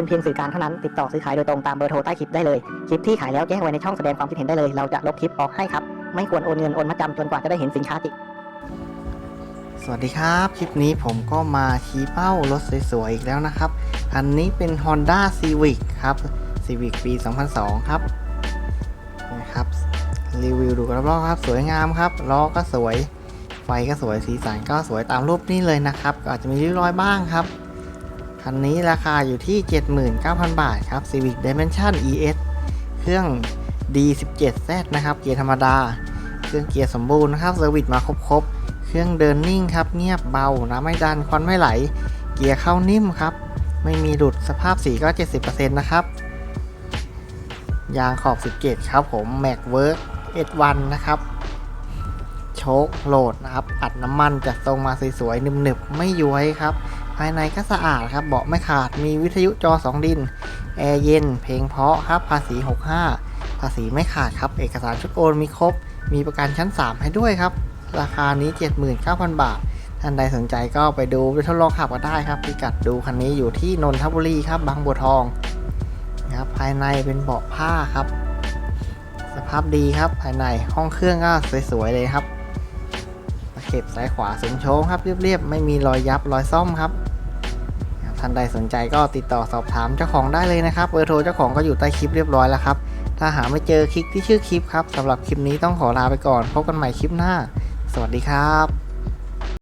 เป็นเพียงสื่อกลางเท่านั้น ติดต่อซื้อขายโดยตรงตามเบอร์โทรใต้คลิปได้เลย คลิปที่ขายแล้วแจ้งไว้ในช่องแสดงความคิดเห็นได้เลย เราจะลบคลิปออกให้ครับ ไม่ควรโอนเงินโอนมาจำจนกว่าจะได้เห็นสินค้าจริง สวัสดีครับ คลิปนี้ผมก็มาชี้เป้ารถสวยๆอีกแล้วนะครับอันนี้เป็น Honda Civic ครับ Civic ปี 2002 ครับ นะครับ รีวิวดูกันรอบๆครับ สวยงามครับ ล้อก็สวย ไฟก็สวย สีสันก็สวยตามรูปนี้เลยนะครับ ก็อาจจะมีริ้วรอยบ้างครับ คันนี้ราคาอยู่ที่ 79,000 บาทครับ Civic Dimension ES เครื่อง D17Z นะครับ เกียร์ธรรมดา เครื่องเกียร์สมบูรณ์นะครับเซอร์วิสมาครบๆ เครื่องเดินนิ่งครับ เงียบเบา น้ำไม่ดัน ควันไม่ไหล เกียร์เข้านิ่มครับ ไม่มีหลุด สภาพสีก็ 70%นะครับ ยางขอบ 17 ครับผม Mac Work S1 นะครับ โชคโหลดนะครับ อัดน้ำมันจัดทรงมาสวยๆ นึบๆ ไม่ย้วยครับายในก็สะอาดครับ เบาะไม่ขาด มีวิทยุจอ 2 ดิน แอร์เย็น เพลงเพาะครับ ภาษี 65 ภาษีไม่ขาดครับ เอกสารชุดโอนมีครบ มีประกันชั้น 3 ให้ด้วยครับ ราคานี้ 79,000 บาท ท่านใดสนใจก็ไปดูไปทดลองขับก็ได้ครับ พิกัดดูคันนี้อยู่ที่นนทบุรีครับ บางบัวทองนะครับ ภายในเป็นเบาะผ้าครับ สภาพดีครับ ภายใน ห้องเครื่องก็สวยๆเลยครับเข็บซ้ายขวาสูงโชงครับเรียบๆ ไม่มีรอยยับรอยซ่อมครับ ท่านใดสนใจก็ติดต่อสอบถามเจ้าของได้เลยนะครับเบอร์โทรเจ้าของก็อยู่ใต้คลิปเรียบร้อยแล้วครับ ถ้าหาไม่เจอคลิกที่ชื่อคลิปครับสำหรับคลิปนี้ต้องขอลาไปก่อนพบกันใหม่คลิปหน้า สวัสดีครับ